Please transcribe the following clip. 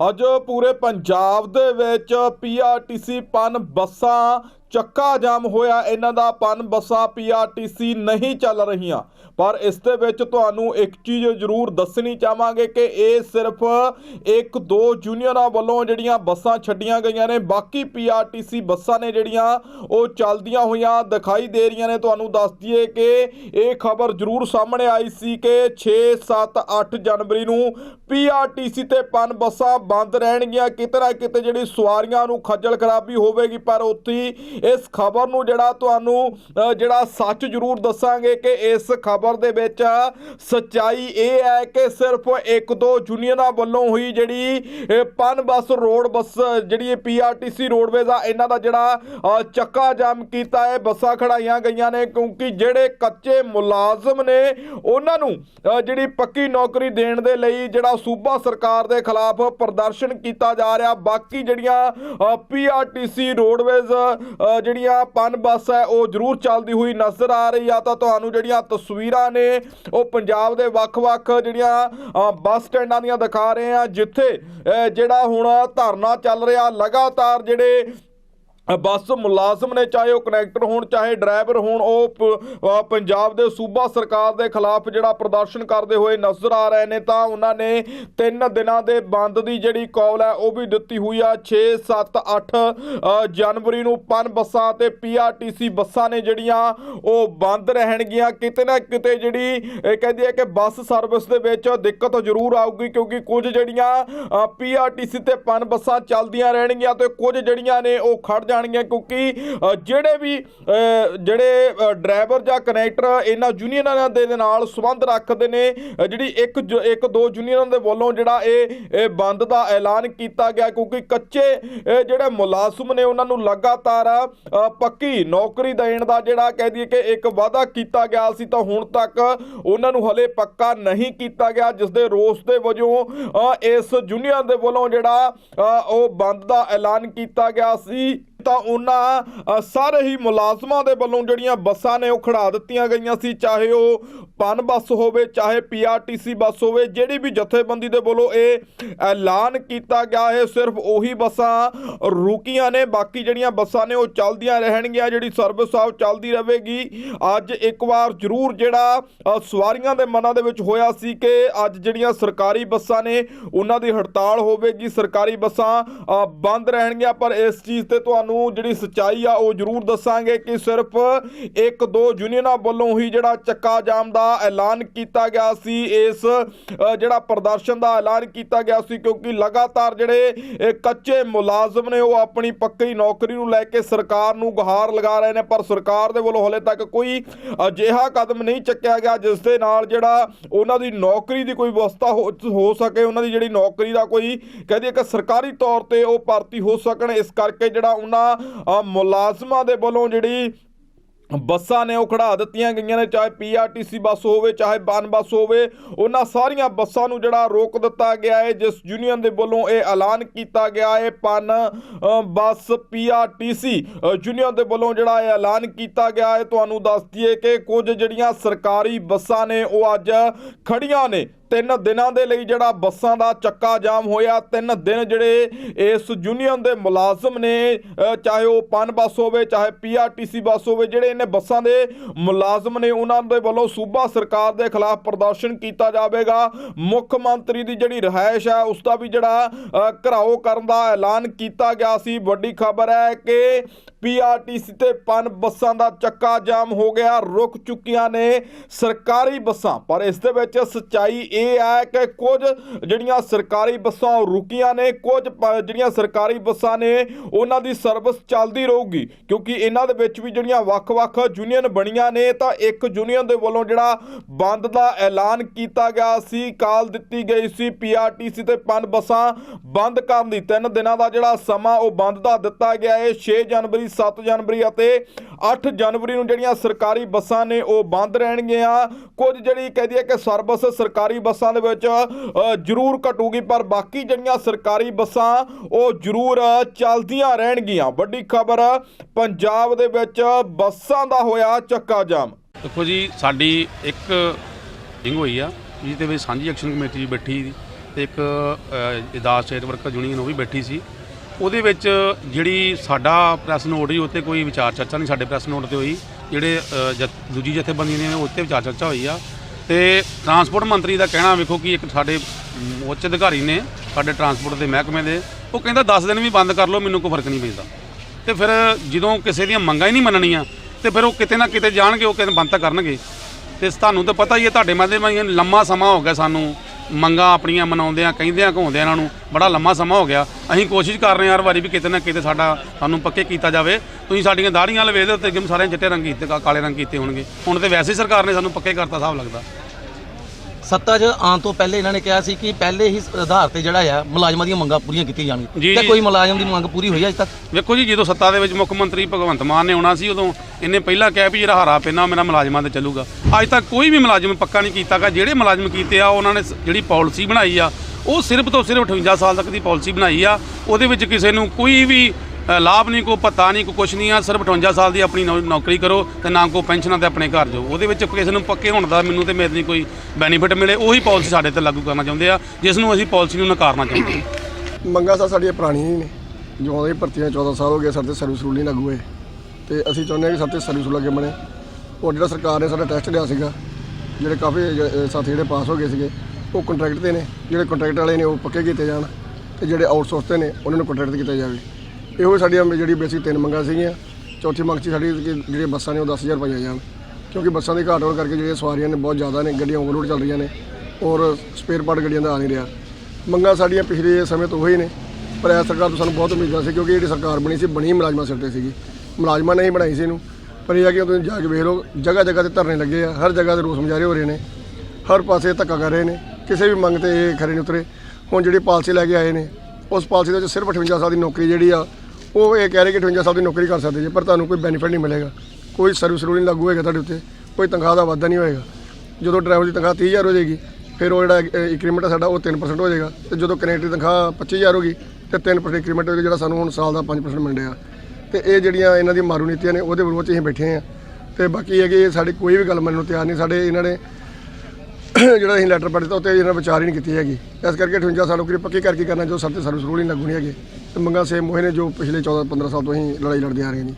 ਅੱਜ ਪੂਰੇ ਪੰਜਾਬ ਦੇ ਵਿੱਚ ਪੀਆਰਟੀਸੀ ਪਨ ਬੱਸਾਂ ਚੱਕਾ ਜਾਮ ਹੋਇਆ, ਇਹਨਾਂ ਦਾ ਪਨ ਬੱਸਾਂ ਪੀਆਰਟੀਸੀ ਨਹੀਂ ਚੱਲ ਰਹੀਆਂ। ਪਰ ਇਸ ਦੇ ਵਿੱਚ ਤੁਹਾਨੂੰ ਇੱਕ ਚੀਜ਼ ਜ਼ਰੂਰ ਦੱਸਣੀ ਚਾਹਾਂਗੇ ਕਿ ਇਹ ਸਿਰਫ ਇੱਕ, ਦੋ ਯੂਨੀਅਨਾਂ ਵੱਲੋਂ ਜਿਹੜੀਆਂ ਬੱਸਾਂ ਛੱਡੀਆਂ ਗਈਆਂ ਨੇ, ਬਾਕੀ ਪੀਆਰਟੀਸੀ ਬੱਸਾਂ ਨੇ ਜਿਹੜੀਆਂ ਉਹ ਚੱਲਦੀਆਂ ਹੋਈਆਂ ਦਿਖਾਈ ਦੇ ਰਹੀਆਂ ਨੇ। ਤੁਹਾਨੂੰ ਦੱਸ ਦਈਏ ਕਿ ਇਹ ਖਬਰ ਜ਼ਰੂਰ ਸਾਹਮਣੇ ਆਈ ਸੀ ਕਿ 6 7 8 ਜਨਵਰੀ ਨੂੰ ਪੀਆਰਟੀਸੀ ਤੇ ਪਨ ਬੱਸਾਂ ਬੰਦ ਰਹਿਣਗੀਆਂ। ਕਿਤੇ ਨਾ ਕਿਤੇ ਜਿਹੜੀ ਸਵਾਰੀਆਂ ਨੂੰ ਖੱਜਲ ਖਰਾਬੀ ਹੋਵੇਗੀ, ਪਰ ਉੱਥੇ ਇਸ ਖਬਰ ਨੂੰ ਜਿਹੜਾ ਤੁਹਾਨੂੰ ਜਿਹੜਾ ਸੱਚ ਜ਼ਰੂਰ ਦੱਸਾਂਗੇ ਕਿ ਇਸ ਖਬਰ ਦੇ ਵਿੱਚ ਸੱਚਾਈ ਇਹ ਹੈ ਕਿ ਸਿਰਫ ਇੱਕ ਦੋ ਯੂਨੀਅਨਾਂ ਵੱਲੋਂ ਹੀ ਜਿਹੜੀ ਪਨ ਬੱਸ, ਰੋਡ ਬੱਸ, ਜਿਹੜੀ ਪੀਆਰਟੀਸੀ ਰੋਡਵੇਜ਼ ਆ, ਇਹਨਾਂ ਦਾ ਜਿਹੜਾ ਚੱਕਾ ਜਾਮ ਕੀਤਾ ਹੈ, ਬੱਸਾਂ ਖੜਾਈਆਂ ਗਈਆਂ ਨੇ, ਕਿਉਂਕਿ ਜਿਹੜੇ ਕੱਚੇ ਮੁਲਾਜ਼ਮ ਨੇ, ਉਹਨਾਂ ਨੂੰ ਜਿਹੜੀ ਪੱਕੀ ਨੌਕਰੀ ਦੇਣ ਦੇ ਲਈ ਜਿਹੜਾ ਸੂਬਾ ਸਰਕਾਰ ਦੇ ਖਿਲਾਫ ਪ੍ਰਦਰਸ਼ਨ ਕੀਤਾ ਜਾ ਰਿਹਾ। ਬਾਕੀ ਜਿਹੜੀਆਂ ਪੀਆਰਟੀਸੀ ਰੋਡਵੇਜ਼ ਜਿਹੜੀਆਂ ਪਨ ਬੱਸ ਹੈ, ਉਹ ਜ਼ਰੂਰ ਚੱਲਦੀ ਹੋਈ ਨਜ਼ਰ ਆ ਰਹੀ ਆ। ਤਾਂ ਤੁਹਾਨੂੰ ਜਿਹੜੀਆਂ ਤਸਵੀਰਾਂ ਨੇ, ਉਹ ਪੰਜਾਬ ਦੇ ਵੱਖ-ਵੱਖ ਜਿਹੜੀਆਂ ਬੱਸ ਸਟੈਂਡਾਂ ਦੀਆਂ ਦਿਖਾ ਰਹੇ ਆ, ਜਿੱਥੇ ਜਿਹੜਾ ਹੁਣ ਧਰਨਾ ਚੱਲ ਰਿਹਾ, ਲਗਾਤਾਰ ਜਿਹੜੇ ਬੱਸ ਮੁਲਾਜ਼ਮ ਨੇ, ਚਾਹੇ ਉਹ ਕਨੈਕਟਰ ਹੋਣ, ਚਾਹੇ ਡਰਾਈਵਰ ਹੋਣ, ਉਹ ਪ- ਪੰਜਾਬ ਦੇ ਸੂਬਾ ਸਰਕਾਰ ਦੇ ਖਿਲਾਫ ਜਿਹੜਾ ਪ੍ਰਦਰਸ਼ਨ ਕਰਦੇ ਹੋਏ ਨਜ਼ਰ ਆ ਰਹੇ ਨੇ, ਤਾਂ ਉਹਨਾਂ ਨੇ ਤਿੰਨ ਦਿਨਾਂ ਦੇ ਬੰਦ ਦੀ ਜਿਹੜੀ ਕਾਲ ਹੈ, ਉਹ ਵੀ ਦਿੱਤੀ ਹੋਈ ਆ। 6 7 8 ਜਨਵਰੀ ਨੂੰ ਪਨ ਬੱਸਾਂ ਤੇ ਪੀਆਰਟੀਸੀ ਬੱਸਾਂ ਨੇ ਜਿਹੜੀਆਂ, ਉਹ ਬੰਦ ਰਹਿਣਗੀਆਂ। ਕਿਤੇ ਨਾ ਕਿਤੇ ਜਿਹੜੀ, ਇਹ ਕਹਿੰਦੀ ਹੈ ਕਿ ਬੱਸ ਸਰਵਿਸ ਦੇ ਵਿੱਚ ਦਿੱਕਤ ਜ਼ਰੂਰ ਆਊਗੀ, ਕਿਉਂਕਿ ਕੁਝ ਜਿਹੜੀਆਂ ਪੀਆਰਟੀਸੀ ਤੇ ਪਨ ਬੱਸਾਂ ਚੱਲਦੀਆਂ ਰਹਿਣਗੀਆਂ ਤੇ ਕੁਝ ਜਿਹੜੀਆਂ ਨੇ, ਉਹ ਖੜ ਜਾਣਗੀਆਂ ਕਿਉਂਕਿ ਜਿਹੜੇ ਵੀ ਜਿਹੜੇ ਡਰਾਈਵਰ ਜਾਂ ਕਨੈਕਟਰ ਇਹਨਾਂ ਯੂਨੀਅਨਾਂ ਦੇ ਨਾਲ ਸੰਬੰਧ ਰੱਖਦੇ ਨੇ ਜਿਹੜੀ ਇੱਕ ਇੱਕ ਦੋ ਯੂਨੀਅਨਾਂ ਦੇ ਵੱਲੋਂ ਜਿਹੜਾ ਇਹ ਬੰਦ ਦਾ ਐਲਾਨ ਕੀਤਾ ਗਿਆ ਕਿਉਂਕਿ ਕੱਚੇ ਜਿਹੜੇ ਮੁਲਾਜ਼ਮ ਨੇ ਉਹਨਾਂ ਨੂੰ ਲਗਾਤਾਰ ਪੱਕੀ ਨੌਕਰੀ ਦੇਣ ਦਾ ਜਿਹੜਾ ਕਹਿ ਦਈਏ ਕਿ ਇੱਕ ਵਾਅਦਾ ਕੀਤਾ ਗਿਆ ਸੀ ਤਾਂ ਹੁਣ ਤੱਕ ਉਹਨਾਂ ਨੂੰ ਹਲੇ ਪੱਕਾ ਨਹੀਂ ਕੀਤਾ ਗਿਆ ਜਿਸ ਦੇ ਰੋਸ ਦੇ ਵਜੋਂ ਇਸ ਯੂਨੀਅਨ ਦੇ ਵੱਲੋਂ ਜਿਹੜਾ ਉਹ ਬੰਦ ਦਾ ਐਲਾਨ ਕੀਤਾ ਗਿਆ ਸੀ। ਤਾਂ ਉਹਨਾਂ ਸਾਰੇ ਹੀ ਮੁਲਾਜ਼ਮਾਂ ਦੇ ਵੱਲੋਂ ਜਿਹੜੀਆਂ ਬੱਸਾਂ ਨੇ ਉਹ ਖੜਾ ਦਿੱਤੀਆਂ ਗਈਆਂ ਸੀ, ਚਾਹੇ ਉਹ ਪਨ ਬੱਸ ਹੋਵੇ, ਚਾਹੇ ਪੀਆਰਟੀਸੀ ਬੱਸ ਹੋਵੇ, ਜਿਹੜੀ ਵੀ ਜਥੇਬੰਦੀ ਦੇ ਵੱਲੋਂ ਇਹ ਐਲਾਨ ਕੀਤਾ ਗਿਆ ਹੈ, ਸਿਰਫ ਉਹੀ ਬੱਸਾਂ ਰੁਕੀਆਂ ਨੇ, ਬਾਕੀ ਜਿਹੜੀਆਂ ਬੱਸਾਂ ਨੇ ਉਹ ਚੱਲਦੀਆਂ ਰਹਿਣਗੀਆਂ, ਜਿਹੜੀ ਸਰਵਿਸ ਆ ਉਹ ਚੱਲਦੀ ਰਹੇਗੀ। ਅੱਜ ਇੱਕ ਵਾਰ ਜ਼ਰੂਰ ਜਿਹੜਾ ਸਵਾਰੀਆਂ ਦੇ ਮਨਾਂ ਦੇ ਵਿੱਚ ਹੋਇਆ ਸੀ ਕਿ ਅੱਜ ਜਿਹੜੀਆਂ ਸਰਕਾਰੀ ਬੱਸਾਂ ਨੇ, ਉਹਨਾਂ ਦੀ ਹੜਤਾਲ ਹੋਵੇਗੀ, ਸਰਕਾਰੀ ਬੱਸਾਂ ਬੰਦ ਰਹਿਣਗੀਆਂ, ਪਰ ਇਸ ਚੀਜ਼ ਤੇ ਤੁਹਾਨੂੰ ਜਿਹੜੀ ਸੱਚਾਈ ਆ, ਉਹ ਜ਼ਰੂਰ ਦੱਸਾਂਗੇ ਕਿ ਸਿਰਫ ਇੱਕ ਦੋ ਯੂਨੀਅਨਾਂ ਵੱਲੋਂ ਹੀ ਜਿਹੜਾ ਚੱਕਾ ਜਾਮ ਦਾ ਐਲਾਨ ਕੀਤਾ ਗਿਆ ਸੀ। ਇਸ ਜਿਹੜਾ ਪ੍ਰਦਰਸ਼ਨ ਦਾ ਐਲਾਨ ਕੀਤਾ ਗਿਆ ਸੀ, ਕਿਉਂਕਿ ਲਗਾਤਾਰ ਜਿਹੜੇ ਕੱਚੇ ਮੁਲਾਜ਼ਮ ਨੇ, ਉਹ ਆਪਣੀ ਪੱਕੀ ਨੌਕਰੀ ਨੂੰ ਲੈ ਕੇ ਸਰਕਾਰ ਨੂੰ ਗੁਹਾਰ ਲਗਾ ਰਹੇ ਨੇ, ਪਰ ਸਰਕਾਰ ਦੇ ਵੱਲੋਂ ਹਲੇ ਤੱਕ ਕੋਈ ਅਜਿਹਾ ਕਦਮ ਨਹੀਂ ਚੱਕਿਆ ਗਿਆ, ਜਿਸ ਦੇ ਨਾਲ ਜਿਹੜਾ ਉਹਨਾਂ ਦੀ ਨੌਕਰੀ ਦੀ ਕੋਈ ਵਿਵਸਥਾ ਹੋ ਹੋ ਸਕੇ, ਉਹਨਾਂ ਦੀ ਜਿਹੜੀ ਨੌਕਰੀ ਦਾ ਕੋਈ ਕਹਦੇ ਕਿ ਸਰਕਾਰੀ ਤੌਰ ਤੇ ਉਹ ਭਰਤੀ ਹੋ ਸਕਣ। ਇਸ ਕਰਕੇ ਜਿਹੜਾ ਉਹਨਾਂ ਅ, ਮੁਲਾਜ਼ਮਾਂ ਦੇ ਵੱਲੋਂ ਜਿਹੜੀ ਬੱਸਾਂ ਨੇ ਉਹ ਖੜਾ ਦਿੱਤੀਆਂ ਗਈਆਂ ਨੇ ਚਾਹੇ ਪੀਆਰਟੀਸੀ ਬੱਸ ਹੋਵੇ ਚਾਹੇ ਬਨ ਬੱਸ ਹੋਵੇ ਉਹਨਾਂ ਸਾਰੀਆਂ ਬੱਸਾਂ ਨੂੰ ਜਿਹੜਾ ਰੋਕ ਦਿੱਤਾ ਗਿਆ ਹੈ ਜਿਸ ਯੂਨੀਅਨ ਦੇ ਵੱਲੋਂ ਇਹ ਐਲਾਨ ਕੀਤਾ ਗਿਆ ਹੈ ਪਨ ਅ, ਬੱਸ ਪੀਆਰਟੀਸੀ ਯੂਨੀਅਨ ਦੇ ਵੱਲੋਂ ਜਿਹੜਾ ਇਹ ਐਲਾਨ ਕੀਤਾ ਗਿਆ ਹੈ ਤੁਹਾਨੂੰ ਦੱਸ ਦਈਏ ਕਿ ਕੁਝ ਜਿਹੜੀਆਂ ਸਰਕਾਰੀ ਬੱਸਾਂ ਨੇ ਉਹ ਅੱਜ ਖੜੀਆਂ ਨੇ। ਤਿੰਨ ਦਿਨਾਂ ਦੇ ਲਈ ਜਿਹੜਾ ਬੱਸਾਂ ਦਾ ਚੱਕਾ ਜਾਮ ਹੋਇਆ, ਤਿੰਨ ਦਿਨ ਜਿਹੜੇ ਇਸ ਯੂਨੀਅਨ ਦੇ ਮੁਲਾਜ਼ਮ ਨੇ ਚਾਹੇ ਉਹ ਪਨ ਬੱਸ ਹੋਵੇ, ਚਾਹੇ ਪੀਆਰਟੀਸੀ ਬੱਸ ਹੋਵੇ, ਜਿਹੜੇ ਇਹਨੇ ਬੱਸਾਂ ਦੇ ਮੁਲਾਜ਼ਮ ਨੇ, ਉਹਨਾਂ ਦੇ ਵੱਲੋਂ ਸੂਬਾ ਸਰਕਾਰ ਦੇ ਖਿਲਾਫ ਪ੍ਰਦਰਸ਼ਨ ਕੀਤਾ ਜਾਵੇਗਾ। ਮੁੱਖ ਮੰਤਰੀ ਦੀ ਜਿਹੜੀ ਰਿਹਾਇਸ਼ ਹੈ, ਉਸ ਦਾ ਵੀ ਜਿਹੜਾ ਘਰਾਓ ਕਰਨ ਦਾ ਐਲਾਨ ਕੀਤਾ ਗਿਆ ਸੀ। ਵੱਡੀ ਖਬਰ ਹੈ ਕਿ ਪੀਆਰਟੀਸੀ ਤੇ ਪਨ ਬੱਸਾਂ ਦਾ ਚੱਕਾ ਜਾਮ ਹੋ ਗਿਆ, ਰੁਕ ਚੁੱਕੀਆਂ ਨੇ ਸਰਕਾਰੀ ਬੱਸਾਂ। ਪਰ ਇਸ ਦੇ ਵਿੱਚ ਸੱਚਾਈ ਇਹ ਹੈ ਕਿ ਕੁਝ ਜਿਹੜੀਆਂ ਸਰਕਾਰੀ ਬੱਸਾਂ ਉਹ ਰੁਕੀਆਂ ਨੇ, ਕੁਝ ਪ- ਜਿਹੜੀਆਂ ਸਰਕਾਰੀ ਬੱਸਾਂ ਨੇ, ਉਹਨਾਂ ਦੀ ਸਰਵਿਸ ਚੱਲਦੀ ਰਹੂਗੀ। ਕਿਉਂਕਿ ਇਹਨਾਂ ਦੇ ਵਿੱਚ ਵੀ ਜਿਹੜੀਆਂ ਵੱਖ-ਵੱਖ ਯੂਨੀਅਨ ਬਣੀਆਂ ਨੇ, ਤਾਂ ਇੱਕ ਯੂਨੀਅਨ ਦੇ ਵੱਲੋਂ ਜਿਹੜਾ ਬੰਦ ਦਾ ਐਲਾਨ ਕੀਤਾ ਗਿਆ ਸੀ, ਕਾਲ ਦਿੱਤੀ ਗਈ ਸੀ ਪੀਆਰਟੀਸੀ ਤੇ ਪਨ ਬੱਸਾਂ ਬੰਦ ਕਰਨ ਦੀ। ਤਿੰਨ ਦਿਨਾਂ ਦਾ ਜਿਹੜਾ ਸਮਾਂ ਉਹ ਬੰਦ ਦਾ ਦਿੱਤਾ ਗਿਆ ਹੈ 6 ਜਨਵਰੀ 7 ਜਨਵਰੀ ਅਤੇ 8 ਜਨਵਰੀ ਨੂੰ ਜਿਹੜੀਆਂ ਸਰਕਾਰੀ ਬੱਸਾਂ ਨੇ ਉਹ ਬੰਦ ਰਹਿਣਗੀਆਂ। ਕੁਝ ਜਿਹੜੀ ਕਹਦੀ ਹੈ ਕਿ ਸਰਵਿਸ ਸਰਕਾਰੀ ਬੱਸਾਂ ਦੇ ਵਿੱਚ ਜ਼ਰੂਰ ਘਟੂਗੀ, ਪਰ ਬਾਕੀ ਜਿਹੜੀਆਂ ਸਰਕਾਰੀ ਬੱਸਾਂ, ਉਹ ਜ਼ਰੂਰ ਚੱਲਦੀਆਂ ਰਹਿਣਗੀਆਂ। ਵੱਡੀ ਖਬਰ, ਪੰਜਾਬ ਦੇ ਵਿੱਚ ਬੱਸਾਂ ਦਾ ਹੋਇਆ ਚੱਕਾ ਜਾਮ। ਦੇਖੋ ਜੀ, ਸਾਡੀ ਇੱਕ ਮੀਟਿੰਗ ਹੋਈ ਆ, ਜਿਹਦੇ ਵਿੱਚ ਸਾਂਝੀ ਐਕਸ਼ਨ ਕਮੇਟੀ ਬੈਠੀ ਤੇ ਇੱਕ ਇਦਾਸ ਸਟੇਟ ਵਰਕਰ ਯੂਨੀਅਨ ਉਹ ਵੀ ਬੈਠੀ ਸੀ। ਉਹਦੇ ਵਿੱਚ ਜਿਹੜੀ ਸਾਡਾ ਪ੍ਰੈਸ ਨੋਟ ਹੀ ਉੱਤੇ ਕੋਈ ਵਿਚਾਰ ਚਰਚਾ ਨਹੀਂ ਸਾਡੇ ਪ੍ਰੈਸ ਨੋਟ ਤੇ ਹੋਈ। ਜਿਹੜੇ ਅ, ਦੂਜੀ ਜਥੇਬੰਦੀ ਨੇ ਉੱਤੇ ਵਿਚਾਰ ਚਰਚਾ ਹੋਈ ਆ। ਤੇ ਟਰਾਂਸਪੋਰਟ ਮੰਤਰੀ ਦਾ ਕਹਿਣਾ ਵੇਖੋ ਕਿ ਇੱਕ ਸਾਡੇ ਉੱਚ ਅਧਿਕਾਰੀ ਨੇ ਸਾਡੇ ਟਰਾਂਸਪੋਰਟ ਦੇ ਮਹਿਕਮੇ ਦੇ ਉਹ ਕਹਿੰਦਾ 10 ਦਿਨ ਵੀ ਬੰਦ ਕਰ ਲਓ ਮੈਨੂੰ ਕੋਈ ਫ਼ਰਕ ਨਹੀਂ ਪੈਂਦਾ। ਤੇ ਫਿਰ ਜਦੋਂ ਕਿਸੇ ਦੀਆਂ ਮੰਗਾਂ ਹੀ ਨਹੀਂ ਮੰਨਣੀਆਂ ਤੇ ਫਿਰ ਉਹ ਕਿਤੇ ਨਾ ਕਿਤੇ ਜਾਣਗੇ ਉਹ ਕਹਿੰਦੇ ਬੰਦ ਤਾਂ ਕਰਨਗੇ। ਤੇ ਤੁਹਾਨੂੰ ਤਾਂ ਪਤਾ ਹੀ ਹੈ ਤੁਹਾਡੇ ਮਾਧਿਅਮ ਲੰਮਾ ਸਮਾਂ ਹੋ ਗਿਆ ਸਾਨੂੰ। ਮੰਗਾਂ ਆਪਣੀਆਂ ਮਨਾਉਂਦਿਆਂ, ਕਹਿੰਦਿਆਂ ਘਾਉਂਦਿਆਂ ਇਹਨਾਂ ਨੂੰ ਬੜਾ ਲੰਮਾ ਸਮਾਂ ਹੋ ਗਿਆ। ਅਸੀਂ ਕੋਸ਼ਿਸ਼ ਕਰ ਰਹੇ ਹਾਂ ਹਰ ਵਾਰੀ ਵੀ ਕਿਤੇ ਨਾ ਕਿਤੇ ਸਾਡਾ ਸਾਨੂੰ ਪੱਕੇ ਕੀਤਾ ਜਾਵੇ। ਤੁਸੀਂ ਸਾਡੀਆਂ ਦਾੜੀਆਂ ਲਵੇ ਦੇ ਉੱਤੇ ਜਿਵੇਂ ਸਾਰੇ ਚਿੱਟੇ ਰੰਗ ਕੀਤੇ ਕਾਲੇ ਰੰਗ ਕੀਤੇ ਹੋਣਗੇ। ਹੁਣ ਤੇ ਵੈਸੇ ਹੀ ਸਰਕਾਰ ਨੇ ਸਾਨੂੰ ਪੱਕੇ ਕਰਤਾ ਹਿਸਾਬ ਲੱਗਦਾ। ਸੱਤਾ 'ਚ ਆਉਣ ਤੋਂ ਪਹਿਲੇ ਇਹਨਾਂ ਨੇ ਕਿਹਾ ਸੀ ਕਿ ਪਹਿਲੇ ਹੀ ਆਧਾਰ ਤੇ ਜਿਹੜਾ ਆ ਮੁਲਾਜ਼ਮਾਂ ਦੀਆਂ ਮੰਗਾਂ ਪੂਰੀਆਂ ਕੀਤੀਆਂ ਜੀ, ਜਾਣਗੀਆਂ। ਤੇ ਜੀ। ਕੋਈ ਮੁਲਾਜ਼ਮ ਦੀ ਮੰਗ ਪੂਰੀ ਹੋਈ ਹੈ ਅਜੇ ਤੱਕ? ਵੇਖੋ ਜੀ ਜਦੋਂ ਸੱਤਾ ਦੇ ਵਿੱਚ ਮੁੱਖ ਮੰਤਰੀ ਭਗਵੰਤ ਮਾਨ ਨੇ ਆਉਣਾ ਸੀ ਉਦੋਂ ਇਹਨੇ ਪਹਿਲਾਂ ਕਿਹਾ ਵੀ ਜਿਹੜਾ ਹਰਾ ਪੈਨਾ ਮੇਰਾ ਮੁਲਾਜ਼ਮਾਂ ਤੇ ਚੱਲੂਗਾ। ਅੱਜ ਤੱਕ ਕੋਈ ਵੀ ਮੁਲਾਜ਼ਮ ਪੱਕਾ ਨਹੀਂ ਕੀਤਾਗਾ। ਜਿਹੜੇ ਮੁਲਾਜ਼ਮ ਕੀਤੇ ਆ ਉਹਨਾਂ ਨੇ ਸ- ਜਿਹੜੀ ਪਾਲਿਸੀ ਬਣਾਈ ਆ ਉਹ ਸਿਰਫ ਤੋਂ ਸਿਰਫ 58 ਸਾਲ ਤੱਕ ਦੀ ਪਾਲਿਸੀ ਬਣਾਈ ਆ। ਉਹਦੇ ਵਿੱਚ ਕਿਸੇ ਨੂੰ ਕੋਈ ਵੀ ਲਾਭ ਨਹੀਂ, ਕੋਈ ਪਤਾ ਨਹੀਂ, ਕੋਈ ਕੁਛ ਨਹੀਂ ਆ। ਸਿਰਫ 58 ਸਾਲ ਦੀ ਆਪਣੀ ਨੌ- ਨੌਕਰੀ ਕਰੋ ਤੇ ਨਾ ਕੋਈ ਪੈਨਸ਼ਨਾਂ ਤੇ ਆਪਣੇ ਘਰ ਜਾਓ। ਉਹਦੇ ਵਿੱਚ ਕਿਸੇ ਨੂੰ ਪੱਕੇ ਹੋਣ ਦਾ ਮੈਨੂੰ ਤੇ ਮੇਰੇ ਲਈ ਕੋਈ ਬੈਨੀਫਿਟ ਮਿਲੇ, ਉਹੀ ਪਾਲਿਸੀ ਸਾਡੇ ਤੇ ਲਾਗੂ ਕਰਨਾ ਚਾਹੁੰਦੇ ਆ, ਜਿਸ ਨੂੰ ਅਸੀਂ ਪਾਲਿਸੀ ਨੂੰ ਨਕਾਰਨਾ ਚਾਹੁੰਦੇ ਹਾਂ ਮੰਗਾਂ ਤਾਂ ਸਾਡੀਆਂ ਪੁਰਾਣੀਆਂ ਹੀ ਨੇ। ਜਦੋਂ ਦੇ ਭਰਤੀਆਂ 14 ਸਾਲ ਹੋ ਗਏ, ਸਾਡੇ ਤੇ ਸਰਵਿਸ ਰੂਲ ਨਹੀਂ ਲਾਗੂ ਹੋਏ। ਤੇ ਅਸੀਂ ਚਾਹੁੰਦੇ ਹਾਂ ਕਿ ਸਾਡੇ ਸਰਵਿਸ ਰੂਲ ਅੱਗੇ ਬਣੇ। ਉਹ ਜਿਹੜਾ ਸਰਕਾਰ ਨੇ ਸਾਡਾ ਟੈਸਟ ਲਿਆ ਸੀਗਾ, ਜਿਹੜੇ ਕਾਫੀ ਜ- ਸਾਥੀ ਜਿਹੜੇ ਪਾਸ ਹੋ ਗਏ ਸੀਗੇ, ਉਹ ਕੰਟਰੈਕਟ ਤੇ ਨੇ। ਜਿਹੜੇ ਕੰਟਰੈਕਟ ਵਾਲੇ ਨੇ, ਉਹ ਪੱਕੇ ਕੀਤੇ ਜਾਣ। ਤੇ ਜਿਹੜੇ ਆਊਟਸੋਰਸ ਤੇ ਨੇ, ਉਹਨਾਂ ਨੂੰ ਕੰਟਰੈਕਟ ਕੀਤਾ ਜਾਵੇ। ਇਹੋ ਸਾਡੀਆਂ ਜਿਹੜੀ ਬੇਸਿਕ ਤਿੰਨ ਮੰਗਾਂ ਸੀਗੀਆਂ। ਚੌਥੀ ਮੰਗ ਸੀ ਸਾਡੀ ਕਿ ਜਿਹੜੀਆਂ ਬੱਸਾਂ ਨੇ ਉਹ 10000 ਪਾਈਆਂ ਜਾਣ। ਕਿਉਂਕਿ ਬੱਸਾਂ ਦੀ ਘਾਟ ਹੋਣ ਕਰਕੇ ਜਿਹੜੀਆਂ ਸਵਾਰੀਆਂ ਨੇ ਬਹੁਤ ਜ਼ਿਆਦਾ ਨੇ, ਗੱਡੀਆਂ ਓਵਰਲੋਡ ਚੱਲ ਰਹੀਆਂ ਨੇ ਔਰ ਸਪੇਅਰ ਪਾਰਟ ਗੱਡੀਆਂ ਦਾ ਆ ਨਹੀਂ ਰਿਹਾ। ਮੰਗਾਂ ਸਾਡੀਆਂ ਪਿਛਲੇ ਸਮੇਂ ਤੋਂ ਉਹੀ ਨੇ, ਪਰ ਇਹ ਸਰਕਾਰ ਤੋਂ ਸਾਨੂੰ ਬਹੁਤ ਉਮੀਦਾਂ ਸੀ ਕਿਉਂਕਿ ਜਿਹੜੀ ਸਰਕਾਰ ਬਣੀ ਸੀ, ਬਣੀ ਮੁਲਾਜ਼ਮਾਂ ਸਿਰ ਤੇ ਸੀਗੀ। ਮੁਲਾਜ਼ਮਾਂ ਨੇ ਹੀ ਬਣਾਈ ਸੀ ਇਹਨੂੰ। ਪਰ ਇਹ ਆ ਕਿ ਤੁਸੀਂ ਜਾ ਕੇ ਵੇਖ ਲਓ ਜਗ੍ਹਾ ਜਗ੍ਹਾ ਤੇ ਧਰਨੇ ਲੱਗੇ ਆ, ਹਰ ਜਗ੍ਹਾ ਤੇ ਰੋਸ ਮੁਜ਼ਾਹਰੇ ਹੋ ਰਹੇ ਨੇ। ਹਰ ਪਾਸੇ ਧੱਕਾ ਕਰ ਰਹੇ ਨੇ। ਕਿਸੇ ਵੀ ਮੰਗ ਤੇ ਇਹ ਖਰੇ ਨਹੀਂ ਉਤਰੇ। ਹੁਣ ਜਿਹੜੀ ਪਾਲਿਸੀ ਲੈ ਕੇ ਆਏ ਨੇ, ਉਸ ਪਾਲਿਸੀ ਦੇ ਵਿੱਚ ਸਿਰਫ 58 ਸਾਲ ਦੀ ਨੌਕਰੀ ਜਿਹੜੀ ਆ ਉਹ ਇਹ ਕਹਿ ਰਹੇ ਕਿ 58 ਸਾਲ ਦੀ ਨੌਕਰੀ ਕਰ ਸਕਦੇ ਜੇ, ਪਰ ਤੁਹਾਨੂੰ ਕੋਈ ਬੈਨੀਫਿਟ ਨਹੀਂ ਮਿਲੇਗਾ। ਕੋਈ ਸਰਵਿਸ ਰੂਲ ਨਹੀਂ ਲਾਗੂ ਹੋਏਗਾ ਤੁਹਾਡੇ ਉੱਤੇ, ਕੋਈ ਤਨਖਾਹ ਦਾ ਵਾਧਾ ਨਹੀਂ ਹੋਏਗਾ। ਜਦੋਂ ਡਰਾਈਵਰ ਦੀ ਤਨਖਾਹ 30000 ਹੋ ਜਾਏਗੀ, ਫਿਰ ਉਹ ਜਿਹੜਾ ਇੰਕਰੀਮੈਂਟ ਆ ਸਾਡਾ ਉਹ 3% ਹੋ ਜਾਏਗਾ। ਤੇ ਜਦੋਂ ਕਨੈਕਟਰ ਦੀ ਤਨਖਾਹ 25000 ਹੋਗੀ ਤੇ 3% ਇੰਕਰੀਮੈਂਟ ਹੋਏਗਾ ਜਿਹੜਾ ਸਾਨੂੰ ਹੁਣ ਸਾਲ ਦਾ 5% ਮਿਲ ਰਿਹਾ ਤੇ ਇਹ ਜਿਹੜੀਆਂ ਇਹਨਾਂ ਦੀ ਮਾਰੂ ਨੀਤੀਆਂ ਨੇ, ਉਹਦੇ ਵਿਰੋਧ 'ਚ ਅਸੀਂ ਬੈਠੇ ਆ ਤੇ ਬਾਕੀ ਹੈ ਕਿ ਇਹ ਸਾਡੀ ਕੋਈ ਵੀ ਗੱਲ ਮੰਨਣ ਨੂੰ ਤਿਆਰ ਨਹੀਂ, ਸਾਡੇ ਇਹਨਾਂ ਨੇ ਜਿਹੜਾ ਅਸੀਂ ਲੈਟਰ ਪੜ੍ਹ ਉੱਤੇ ਇਹਨਾਂ ਵਿਚਾਰ ਹੀ ਨਹੀਂ ਕੀਤੀ ਹੈਗੀ। ਇਸ ਕਰਕੇ 58 ਸਾਲ ਨੌਕਰੀ ਪੱਕੀ ਕਰਕੇ ਕਰਨਾ ਜੋ ਸਾਡੇ ਸਰਵਿਸ ਰੂਲ ਨਹੀਂ ਲੱਗੂ ਨਹੀਂ ਹੈਗੇ। ਤੇ ਮੰਗਾਂ ਸੇਮ ਹੋਏ ਨੇ ਜੋ ਪਿਛਲੇ 14 15 ਸਾਲ ਤੋਂ ਅਸੀਂ ਲੜਾਈ ਲੜਦੇ ਆ ਰਹੇ ਨੇ